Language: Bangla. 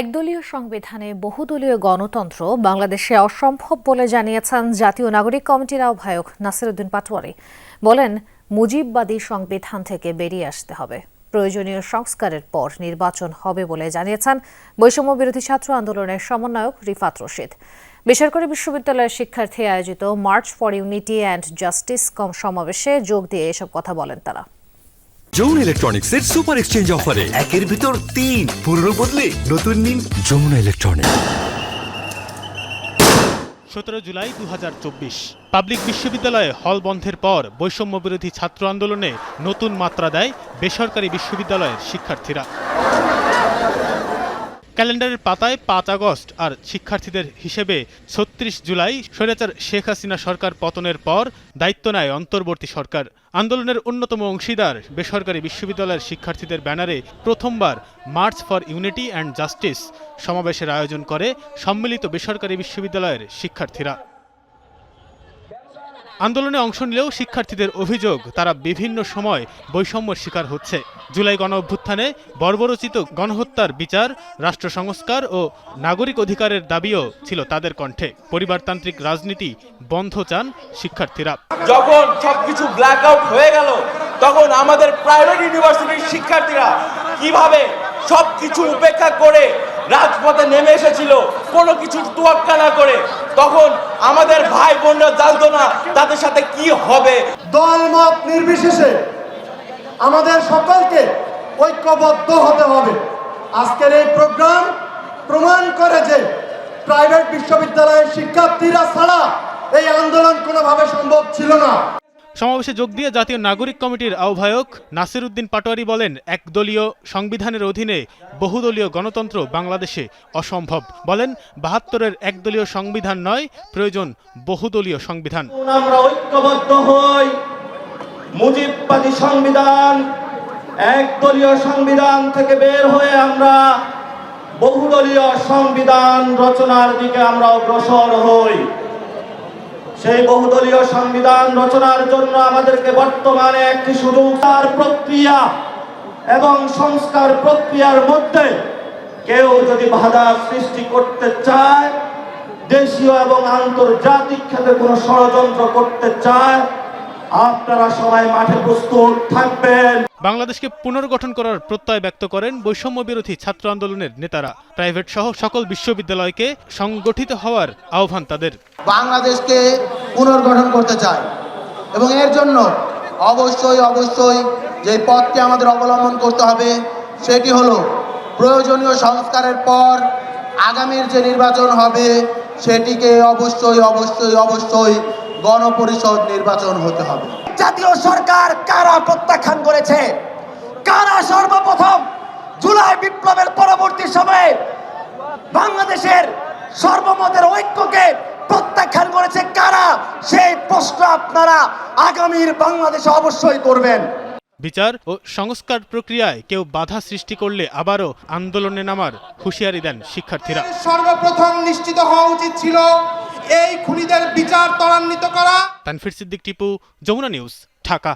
একদলীয় সংবিধানে বহুদলীয় গণতন্ত্র বাংলাদেশে অসম্ভব বলে জানিয়েছেন জাতীয় নাগরিক কমিটির আহ্বায়ক নাসিরুদ্দিন পাটোয়ারি। বলেন, মুজিববাদী সংবিধান থেকে বেরিয়ে আসতে হবে। প্রয়োজনীয় সংস্কারের পর নির্বাচন হবে বলে জানিয়েছেন বৈষম্য বিরোধী ছাত্র আন্দোলনের সমন্বয়ক রিফাত রশিদ। বেসরকারি বিশ্ববিদ্যালয়ের শিক্ষার্থী আয়োজিত march for unity and justice কম সমাবেশে যোগ দিয়ে এসব কথা বলেন তারা। যৌন ইলেকট্রনিক্সের সুপার এক্সচেঞ্জ অফারে একের ভিতর তিন পুরনো বদলে নতুন নিন। যমুনা ইলেকট্রনিক্স সতেরো জুলাই দু হাজার চব্বিশ। পাবলিক বিশ্ববিদ্যালয়ে হল বন্ধের পর বৈষম্য বিরোধী ছাত্র আন্দোলনে নতুন মাত্রা দেয় বেসরকারি বিশ্ববিদ্যালয়ের শিক্ষার্থীরা। ক্যালেন্ডারের পাতায় পাঁচ আগস্ট আর শিক্ষার্থীদের হিসেবে ছত্রিশ জুলাই স্বৈরাচার শেখ হাসিনা সরকার পতনের পর দায়িত্ব নেয় অন্তর্বর্তী সরকার। আন্দোলনের অন্যতম অংশীদার বেসরকারি বিশ্ববিদ্যালয়ের শিক্ষার্থীদের ব্যানারে প্রথমবার march for unity and justice সমাবেশের আয়োজন করে সম্মিলিত বেসরকারি বিশ্ববিদ্যালয়ের শিক্ষার্থীরা। আন্দোলনে অংশ নিলেও শিক্ষার্থীদের অভিযোগ, তারা বিভিন্ন সময় বৈষম্যের শিকার হচ্ছে। জুলাই গণ অভ্যুত্থানে বর্বরচিত গণহত্যার বিচার, রাষ্ট্র সংস্কার ও নাগরিক অধিকারের দাবিও ছিল তাদের কণ্ঠে। পরিবারতান্ত্রিক রাজনীতি বন্ধ চান শিক্ষার্থীরা। যখন সবকিছু ব্ল্যাক আউট হয়ে গেল, তখন আমাদের প্রাইভেট ইউনিভার্সিটির শিক্ষার্থীরা কীভাবে সবকিছু উপেক্ষা করে রাজপথে নেমে এসেছিল, কোনো কিছু তোয়াক্কা না করে তখন আমাদের ভাই বোনরা জানতো না তাদের সাথে কি হবে। দল মত নির্বিশেষে আমাদের সকলকে ঐক্যবদ্ধ হতে হবে। আজকের এই প্রোগ্রাম প্রমাণ করে যে প্রাইভেট বিশ্ববিদ্যালয়ের শিক্ষার্থীরা ছাড়া এই আন্দোলন কোনোভাবে সম্ভব ছিল না। সমাবেশে যোগ দিয়ে জাতীয় নাগরিক কমিটির আহ্বায়ক নাসির উদ্দিন পাটোয়ারি বলেন, একদলীয় সংবিধানের অধীনে বহুদলীয় গণতন্ত্র বাংলাদেশে অসম্ভব। বলেন, বাহাত্তরের একদলীয় সংবিধান নয়, প্রয়োজন বহুদলীয় সংবিধান। আমরা ঐক্যবদ্ধ হই। মুজিববাদী সংবিধান, একদলীয় সংবিধান থেকে বের হয়ে আমরা বহুদলীয় সংবিধান রচনার দিকে আমরা অগ্রসর হই। সেই বহুদলীয় সংবিধান রচনার জন্য আমাদেরকে বর্তমানে একটি সুযোগ, তার প্রক্রিয়া এবং সংস্কার প্রক্রিয়ার মধ্যে কেউ যদি বাধা সৃষ্টি করতে চায়, দেশীয় এবং আন্তর্জাতিক ক্ষেত্রে কোনো ষড়যন্ত্র করতে চায় আপনারা সবাই মাঠে প্রস্তুত থাকবেন। বাংলাদেশকে পুনর্গঠন করার প্রত্যয় ব্যক্ত করেন বৈষম্য বিরোধী ছাত্র আন্দোলনের নেতারা। প্রাইভেট সহ সকল বিশ্ববিদ্যালয়কে সংগঠিত হওয়ার আহ্বান তাদের। বাংলাদেশকে পুনর্গঠন করতে চায় এবং এর জন্য অবশ্যই অবশ্যই যে পথটি আমাদের অবলম্বন করতে হবে সেটি হলো প্রয়োজনীয় সংস্কারের পর আগামীর যে নির্বাচন হবে সেটিকে অবশ্যই অবশ্যই অবশ্যই গণপরিষদ নির্বাচন হতে হবে। জাতীয় সরকার কারা প্রত্যাখ্যান করেছে? কারা সর্বপ্রথম জুলাই বিপ্লবের পরবর্তী সময়ে বাংলাদেশের সর্বমতের ঐক্যকে প্রত্যাখ্যান করেছে কারা? সেই প্রশ্ন আপনারা আগামীর বাংলাদেশে অবশ্যই করবেন। বিচার ও সংস্কার প্রক্রিয়ায় কেউ বাধা সৃষ্টি করলে আবারও আন্দোলনে নামার হুঁশিয়ারি দেন শিক্ষার্থীরা। সর্বপ্রথম নিশ্চিত হওয়া উচিত ছিল এই খুনিদের বিচার ত্বরান্বিত করা। তানফির সিদ্দিক টিপু যমুনা নিউজ ঢাকা।